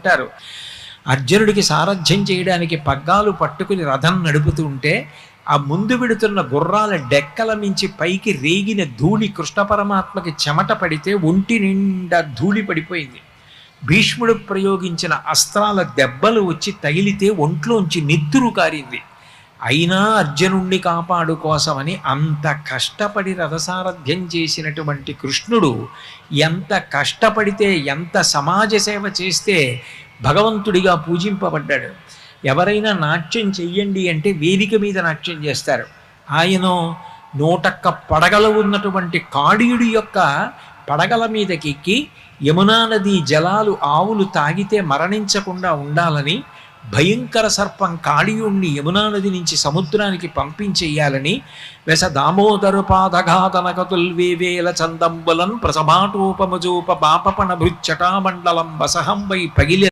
అంటారు. అర్జునుడికి సారథ్యం చేయడానికి పగ్గాలు పట్టుకుని రథం నడుపుతూ ఉంటే ఆ ముందు విడుతున్న గుర్రాల డెక్కల మించి పైకి రేగిన ధూళి కృష్ణ పరమాత్మకి చెమట పడితే ఒంటి నిండా ధూళి పడిపోయింది. భీష్ముడు ప్రయోగించిన అస్త్రాల దెబ్బలు వచ్చి తగిలితే ఒంట్లోంచి నెత్తురు కారింది. అయినా అర్జునుణ్ణి కాపాడు కోసమని అంత కష్టపడి రథసారథ్యం చేసినటువంటి కృష్ణుడు ఎంత కష్టపడితే ఎంత సమాజ సేవ చేస్తే భగవంతుడిగా పూజింపబడ్డాడు. ఎవరైనా నాట్యం చెయ్యండి అంటే వేదిక మీద నాట్యం చేస్తారు. ఆయన నూటక్క పడగలు ఉన్నటువంటి కాడియుడి యొక్క పడగల మీదకి ఎక్కి యమునా నది జలాలు ఆవులు తాగితే మరణించకుండా ఉండాలని భయంకర సర్పం కాళీయుణ్ణి యమునా నది నుంచి సముద్రానికి పంపించేయాలని వెస దామోదరు పాదఘాతనకతుల్వేవేల చందంబులన్ ప్రసభాటోపమజోప బాపపణ భృచ్చటామండలం వసహం వై పగిలి